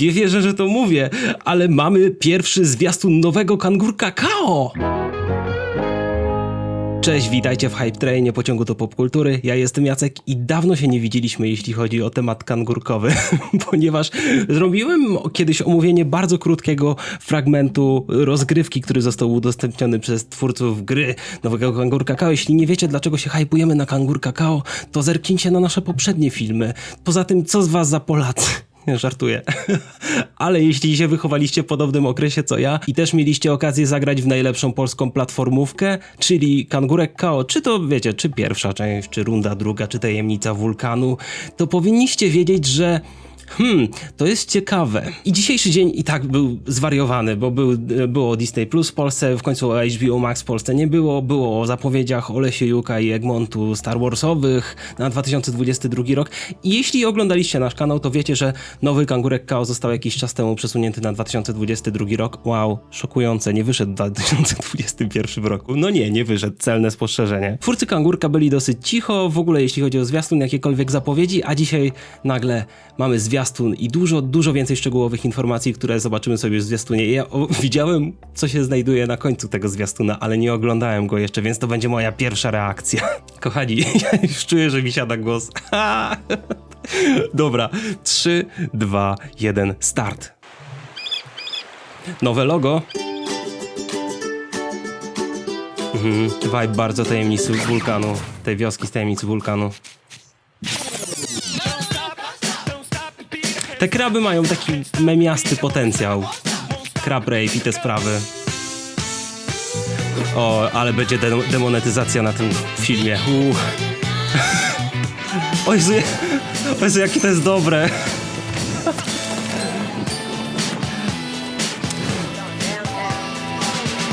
Nie wierzę, że to mówię, ale mamy pierwszy zwiastun nowego kangurka Kao! Cześć, witajcie w Hype Trainie pociągu do popkultury. Ja jestem Jacek i dawno się nie widzieliśmy, jeśli chodzi o temat kangurkowy, ponieważ zrobiłem kiedyś omówienie bardzo krótkiego fragmentu rozgrywki, który został udostępniony przez twórców gry nowego kangurka Kao. Jeśli nie wiecie, dlaczego się hypujemy na kangurka Kao, to zerknijcie na nasze poprzednie filmy. Poza tym, co z was za Polacy? Żartuję. Ale jeśli się wychowaliście w podobnym okresie co ja i też mieliście okazję zagrać w najlepszą polską platformówkę, czyli Kangurek KO, czy to wiecie, czy pierwsza część, czy runda druga, czy tajemnica wulkanu, to powinniście wiedzieć, że Hmm, to jest ciekawe. I dzisiejszy dzień i tak był zwariowany, bo był, było Disney Plus w Polsce, w końcu HBO Max w Polsce nie było, było o zapowiedziach Olesie Juka i Egmontu Star Warsowych na 2022 rok. I jeśli oglądaliście nasz kanał, to wiecie, że nowy Kangurek Kao został jakiś czas temu przesunięty na 2022 rok. Wow, szokujące, nie wyszedł w 2021 roku. No nie, nie wyszedł, celne spostrzeżenie. Twórcy Kangurka byli dosyć cicho, w ogóle jeśli chodzi o zwiastun, jakiekolwiek zapowiedzi, a dzisiaj nagle mamy zwiastun i dużo, dużo więcej szczegółowych informacji, które zobaczymy sobie w zwiastunie. Ja o, widziałem, co się znajduje na końcu tego zwiastuna, ale nie oglądałem go jeszcze, więc to będzie moja pierwsza reakcja. Kochani, ja już czuję, że mi siada głos. Dobra, 3, 2, 1, start. Nowe logo. Mhm, vibe bardzo tajemnicy wulkanu, tej wioski z tajemnicy wulkanu. Te kraby mają taki memiasty potencjał. Crab Rave i te sprawy. O, ale będzie de demonetyzacja na tym filmie. Uuu. O Jezu, o Jezu, jakie to jest dobre.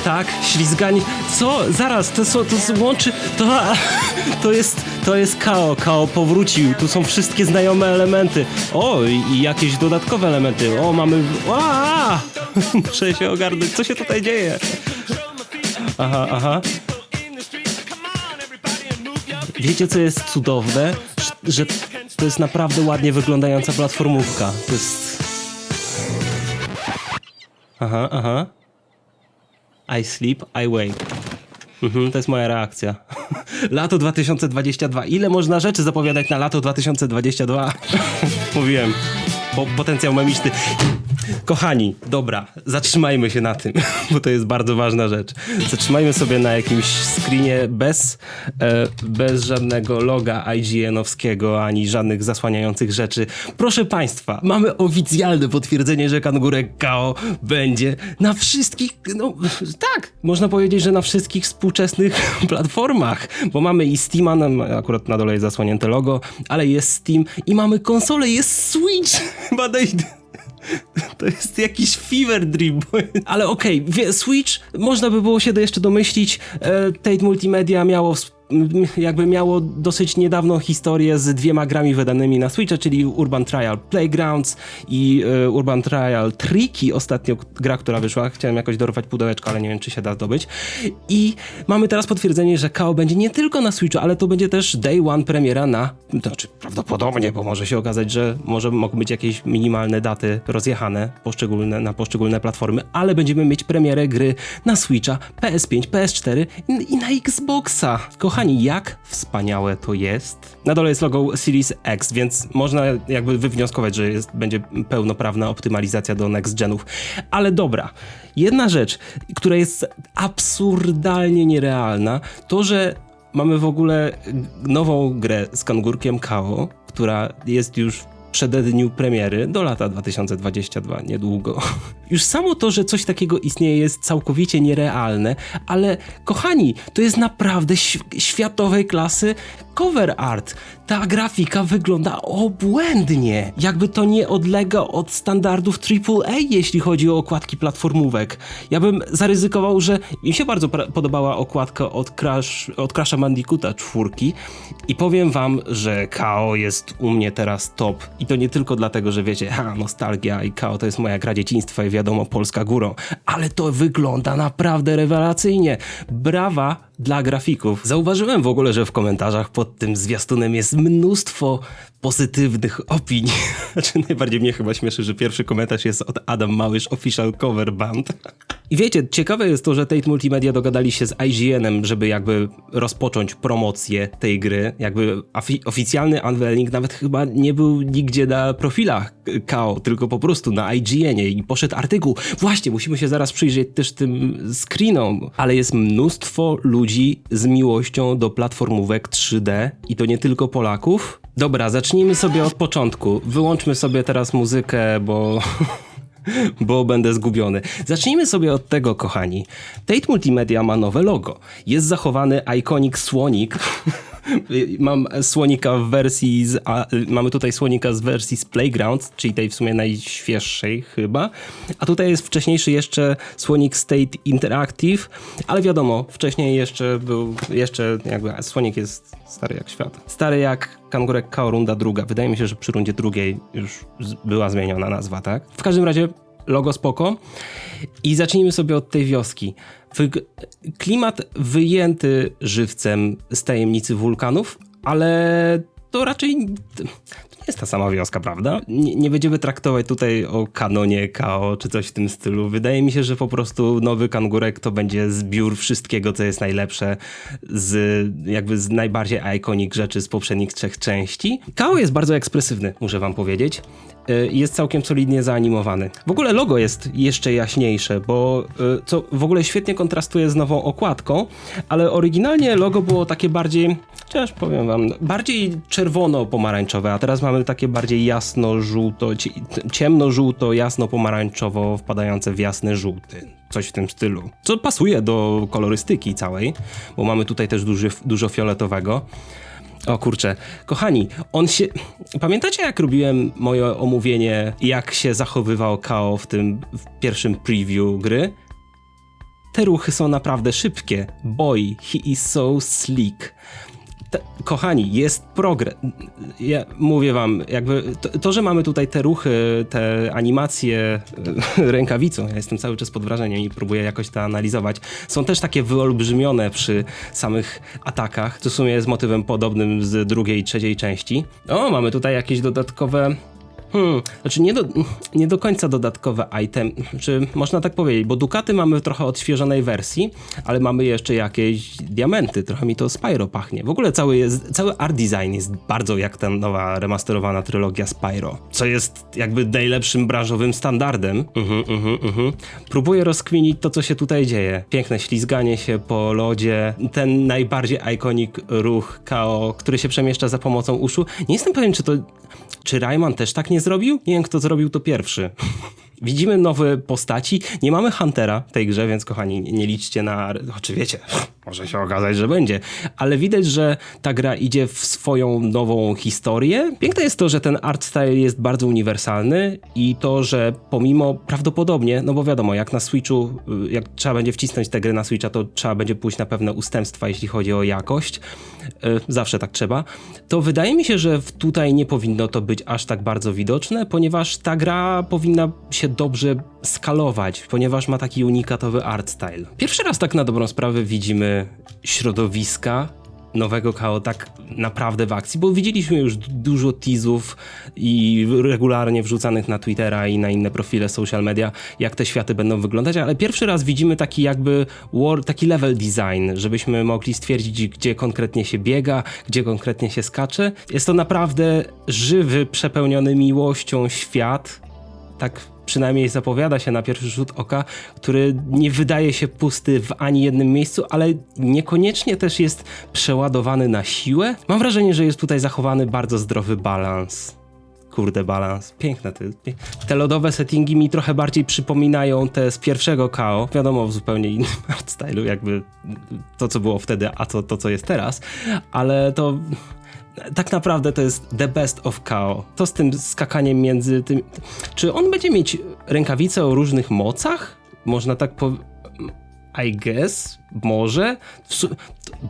Tak, ślizganie. Co? Zaraz, to, są, to łączy. To, to jest. To jest Kao. Kao powrócił. Tu są wszystkie znajome elementy. O, i, jakieś dodatkowe elementy. O, mamy. A! Muszę się ogarnąć. Co się tutaj dzieje? Aha, aha. Wiecie, co jest cudowne? Że to jest naprawdę ładnie wyglądająca platformówka. To jest. Aha, aha. I sleep, I wake. Mhm, to jest moja reakcja. Lato 2022. Ile można rzeczy zapowiadać na lato 2022? Mówiłem. Po, potencjał memiczny. Kochani, dobra, zatrzymajmy się na tym, bo to jest bardzo ważna rzecz. Zatrzymajmy sobie na jakimś screenie bez, e, bez żadnego loga IGN-owskiego ani żadnych zasłaniających rzeczy. Proszę Państwa, mamy oficjalne potwierdzenie, że Kangurek KO będzie na wszystkich, no tak, można powiedzieć, że na wszystkich współczesnych platformach, bo mamy i Steama, akurat na dole jest zasłonięte logo, ale jest Steam i mamy konsolę, jest Switch! Dojdę. To jest jakiś fever dream. Ale okej, wie- Switch, można by było się jeszcze domyślić. E, Tate Multimedia miało jakby miało dosyć niedawną historię z dwiema grami wydanymi na Switcha, czyli Urban Trial Playgrounds i e, Urban Trial Tricky, ostatnio gra, która wyszła. Chciałem jakoś dorwać pudełeczko, ale nie wiem, czy się da zdobyć. I mamy teraz potwierdzenie, że KO będzie nie tylko na Switchu, ale to będzie też day one premiera na, znaczy prawdopodobnie, bo może się okazać, że może mogą być jakieś minimalne daty rozjechane poszczególne, na poszczególne platformy, ale będziemy mieć premierę gry na Switcha, PS5, PS4 i, i na Xboxa. Kochani, jak wspaniałe to jest. Na dole jest logo Series X, więc można jakby wywnioskować, że jest, będzie pełnoprawna optymalizacja do next genów. Ale dobra, jedna rzecz, która jest absurdalnie nierealna, to że mamy w ogóle nową grę z kangurkiem KO, która jest już przededniu premiery do lata 2022, niedługo. Już samo to, że coś takiego istnieje jest całkowicie nierealne, ale kochani, to jest naprawdę światowej klasy cover art. Ta grafika wygląda obłędnie. Jakby to nie odlega od standardów AAA, jeśli chodzi o okładki platformówek. Ja bym zaryzykował, że mi się bardzo podobała okładka od, Crash, od Crasha Bandicoota czwórki i powiem wam, że KO jest u mnie teraz top. I to nie tylko dlatego, że wiecie, ha, nostalgia i KO to jest moja gra dzieciństwa i wiadomo, Polska górą, ale to wygląda naprawdę rewelacyjnie. Brawa dla grafików. Zauważyłem w ogóle, że w komentarzach pod tym zwiastunem jest mnóstwo pozytywnych opinii. Znaczy najbardziej mnie chyba śmieszy, że pierwszy komentarz jest od Adam Małysz Official Cover Band. I wiecie, ciekawe jest to, że Tate Multimedia dogadali się z IGN-em, żeby jakby rozpocząć promocję tej gry. Jakby ofi- oficjalny unveiling nawet chyba nie był nigdzie na profilach KO, tylko po prostu na IGN-ie i poszedł artykuł. Właśnie, musimy się zaraz przyjrzeć też tym screenom, ale jest mnóstwo ludzi z miłością do platformówek 3D i to nie tylko Polaków. Dobra, zacznijmy sobie od początku. Wyłączmy sobie teraz muzykę, bo bo będę zgubiony. Zacznijmy sobie od tego, kochani. Tate Multimedia ma nowe logo. Jest zachowany iconic słonik. Mam słonika w wersji z, a, mamy tutaj słonika z wersji z Playground, czyli tej w sumie najświeższej chyba. A tutaj jest wcześniejszy jeszcze słonik State Interactive, ale wiadomo, wcześniej jeszcze był, jeszcze jakby słonik jest stary jak świat. Stary jak Kangurek Kao runda druga. Wydaje mi się, że przy rundzie drugiej już była zmieniona nazwa, tak? W każdym razie logo spoko. I zacznijmy sobie od tej wioski. Klimat wyjęty żywcem z tajemnicy wulkanów, ale to raczej jest ta sama wioska, prawda? Nie, nie będziemy traktować tutaj o kanonie KO czy coś w tym stylu. Wydaje mi się, że po prostu nowy kangurek to będzie zbiór wszystkiego, co jest najlepsze z jakby z najbardziej iconic rzeczy z poprzednich trzech części. KO jest bardzo ekspresywny, muszę wam powiedzieć. Y, Jest całkiem solidnie zaanimowany. W ogóle logo jest jeszcze jaśniejsze, bo y, co w ogóle świetnie kontrastuje z nową okładką, ale oryginalnie logo było takie bardziej, chociaż powiem wam, bardziej czerwono-pomarańczowe, a teraz mamy takie bardziej jasno-żółto, ci- ciemno-żółto, jasno-pomarańczowo wpadające w jasny żółty. Coś w tym stylu. Co pasuje do kolorystyki całej, bo mamy tutaj też duży, dużo fioletowego. O kurczę, kochani, on się. Pamiętacie, jak robiłem moje omówienie, jak się zachowywał KO w tym w pierwszym preview gry? Te ruchy są naprawdę szybkie. Boy, he is so slick. Te, kochani, jest progres. Ja mówię wam, jakby to, to, że mamy tutaj te ruchy, te animacje e, rękawicą, ja jestem cały czas pod wrażeniem i próbuję jakoś to analizować, są też takie wyolbrzymione przy samych atakach, co w sumie jest motywem podobnym z drugiej i trzeciej części. O, mamy tutaj jakieś dodatkowe Hmm, znaczy nie do, nie do końca dodatkowe item, czy można tak powiedzieć, bo Dukaty mamy w trochę odświeżonej wersji, ale mamy jeszcze jakieś diamenty, trochę mi to Spyro pachnie. W ogóle cały, jest, cały art design jest bardzo jak ta nowa remasterowana trylogia Spyro, co jest jakby najlepszym branżowym standardem. Mhm, mhm, mhm. Próbuję rozkminić to, co się tutaj dzieje. Piękne ślizganie się po lodzie, ten najbardziej iconic ruch KO, który się przemieszcza za pomocą uszu. Nie jestem pewien, czy to czy Rayman też tak nie zrobił? Nie wiem, kto zrobił to pierwszy. Widzimy nowe postaci. Nie mamy Huntera w tej grze, więc kochani, nie liczcie na. Choć wiecie, może się okazać, że będzie. Ale widać, że ta gra idzie w swoją nową historię. Piękne jest to, że ten art style jest bardzo uniwersalny i to, że pomimo prawdopodobnie, no bo wiadomo, jak na Switchu, y, jak trzeba będzie wcisnąć tę grę na Switcha, to trzeba będzie pójść na pewne ustępstwa, jeśli chodzi o jakość. Y, Zawsze tak trzeba. To wydaje mi się, że tutaj nie powinno to być aż tak bardzo widoczne, ponieważ ta gra powinna się dobrze skalować, ponieważ ma taki unikatowy art style. Pierwszy raz tak na dobrą sprawę widzimy środowiska nowego KO tak naprawdę w akcji, bo widzieliśmy już du- dużo teasów i regularnie wrzucanych na Twittera i na inne profile social media, jak te światy będą wyglądać, ale pierwszy raz widzimy taki jakby taki level design, żebyśmy mogli stwierdzić, gdzie konkretnie się biega, gdzie konkretnie się skacze. Jest to naprawdę żywy, przepełniony miłością świat, tak przynajmniej zapowiada się na pierwszy rzut oka, który nie wydaje się pusty w ani jednym miejscu, ale niekoniecznie też jest przeładowany na siłę. Mam wrażenie, że jest tutaj zachowany bardzo zdrowy balans. Kurde, balans. Piękne. Pie- Te lodowe settingi mi trochę bardziej przypominają te z pierwszego KO. Wiadomo, w zupełnie innym art stylu, jakby to, co było wtedy, a to, to co jest teraz. Ale to tak naprawdę to jest the best of KO. To z tym skakaniem między tym. Czy on będzie mieć rękawice o różnych mocach? Można tak powiedzieć. I guess, może.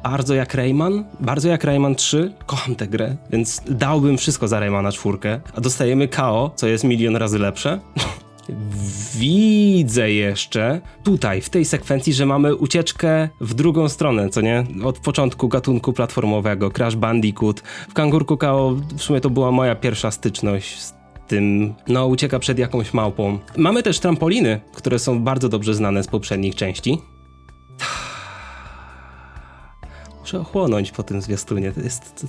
Bardzo jak Rayman, bardzo jak Rayman 3. Kocham tę grę, więc dałbym wszystko za Raymana 4. A dostajemy KO, co jest milion razy lepsze. Widzę jeszcze tutaj, w tej sekwencji, że mamy ucieczkę w drugą stronę, co nie? Od początku gatunku platformowego, Crash Bandicoot. W Kangurku Kao w sumie to była moja pierwsza styczność z tym, no, ucieka przed jakąś małpą. Mamy też trampoliny, które są bardzo dobrze znane z poprzednich części. Muszę ochłonąć po tym zwiastunie. To jest. To...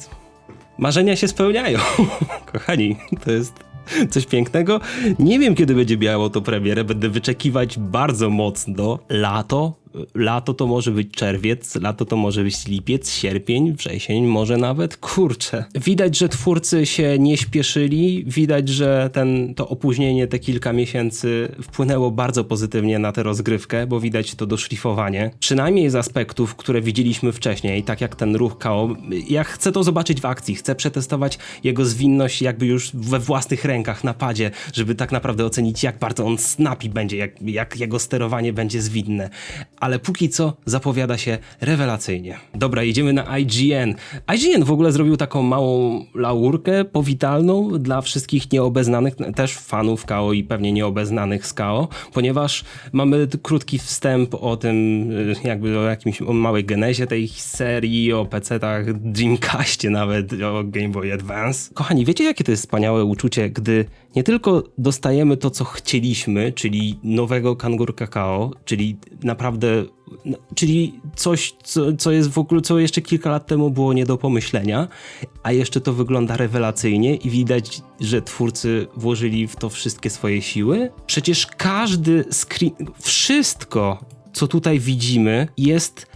Marzenia się spełniają. Kochani, to jest coś pięknego. Nie wiem, kiedy będzie miało to premierę. Będę wyczekiwać bardzo mocno. Lato. Lato to może być czerwiec, lato to może być lipiec, sierpień, wrzesień, może nawet. Kurczę. Widać, że twórcy się nie śpieszyli. Widać, że ten, to opóźnienie, te kilka miesięcy wpłynęło bardzo pozytywnie na tę rozgrywkę, bo widać to doszlifowanie. Przynajmniej z aspektów, które widzieliśmy wcześniej, tak jak ten ruch KO. Ja chcę to zobaczyć w akcji, chcę przetestować jego zwinność jakby już we własnych rękach na padzie, żeby tak naprawdę ocenić, jak bardzo on snappy będzie, jak, jak jego sterowanie będzie zwinne. Ale póki co zapowiada się rewelacyjnie. Dobra, idziemy na IGN. IGN w ogóle zrobił taką małą laurkę powitalną dla wszystkich nieobeznanych, też fanów KO i pewnie nieobeznanych z KO, ponieważ mamy krótki wstęp o tym, y, jakby o jakimś o małej genezie tej serii, o PC-tach, Dreamcastie nawet, o Game Boy Advance. Kochani, wiecie jakie to jest wspaniałe uczucie, gdy nie tylko dostajemy to, co chcieliśmy, czyli nowego Kangur Kakao, czyli naprawdę, no, czyli coś, co, co jest w ogóle, co jeszcze kilka lat temu było nie do pomyślenia, a jeszcze to wygląda rewelacyjnie i widać, że twórcy włożyli w to wszystkie swoje siły. Przecież każdy screen, wszystko, co tutaj widzimy, jest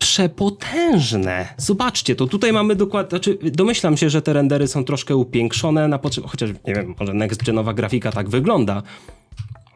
przepotężne. Zobaczcie, to tutaj mamy dokładnie, znaczy domyślam się, że te rendery są troszkę upiększone na potrzeby, chociaż nie wiem, może next genowa grafika tak wygląda.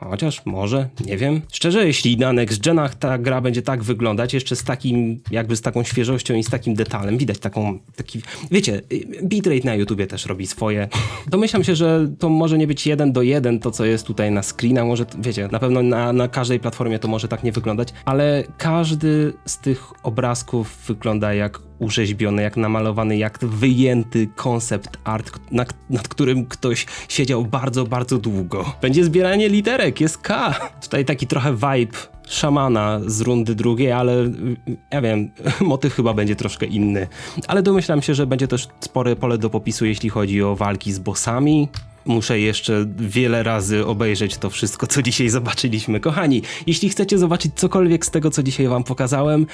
Chociaż może, nie wiem. Szczerze, jeśli na next genach ta gra będzie tak wyglądać, jeszcze z takim, jakby z taką świeżością i z takim detalem, widać taką, taki, wiecie, bitrate na YouTubie też robi swoje. Domyślam się, że to może nie być jeden do jeden to, co jest tutaj na screenach, może, wiecie, na pewno na, na każdej platformie to może tak nie wyglądać, ale każdy z tych obrazków wygląda jak urzeźbiony, jak namalowany, jak wyjęty koncept art, nad, nad którym ktoś siedział bardzo, bardzo długo. Będzie zbieranie literek, jest K. Tutaj taki trochę vibe szamana z rundy drugiej, ale y, ja wiem, motyw chyba będzie troszkę inny. Ale domyślam się, że będzie też spore pole do popisu, jeśli chodzi o walki z bossami. Muszę jeszcze wiele razy obejrzeć to wszystko, co dzisiaj zobaczyliśmy. Kochani, jeśli chcecie zobaczyć cokolwiek z tego, co dzisiaj wam pokazałem,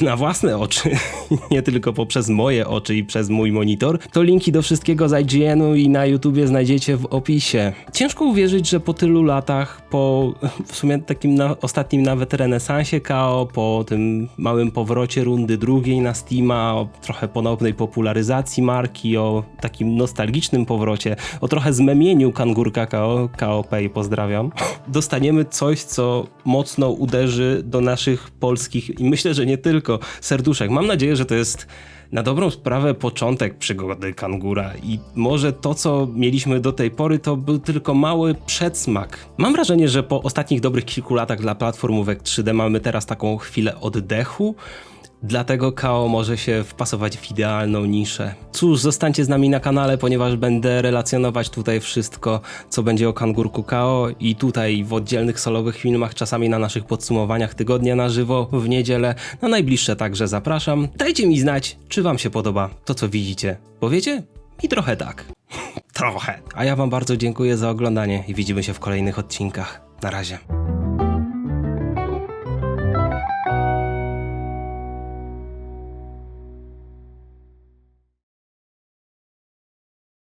e, na własne oczy, nie tylko poprzez moje oczy i przez mój monitor, to linki do wszystkiego z IGN-u i na YouTubie znajdziecie w opisie. Ciężko uwierzyć, że po tylu latach, po w sumie takim na, ostatnim nawet renesansie KO, po tym małym powrocie rundy drugiej na Steama, o trochę ponownej popularyzacji marki, o takim nostalgicznym powrocie, o trochę zmemieniu Kangurka KO, KOP i pozdrawiam, dostaniemy coś, co mocno uderzy do naszych polskich i myślę, że nie tylko serduszek. Mam nadzieję, że to jest na dobrą sprawę początek przygody kangura i może to, co mieliśmy do tej pory, to był tylko mały przedsmak. Mam wrażenie, że po ostatnich dobrych kilku latach dla platformówek 3D mamy teraz taką chwilę oddechu. Dlatego KO może się wpasować w idealną niszę. Cóż, zostańcie z nami na kanale, ponieważ będę relacjonować tutaj wszystko, co będzie o kangurku KO i tutaj w oddzielnych solowych filmach, czasami na naszych podsumowaniach tygodnia na żywo w niedzielę. Na najbliższe także zapraszam. Dajcie mi znać, czy wam się podoba to, co widzicie. Bo wiecie? Mi trochę tak. trochę. A ja wam bardzo dziękuję za oglądanie i widzimy się w kolejnych odcinkach. Na razie.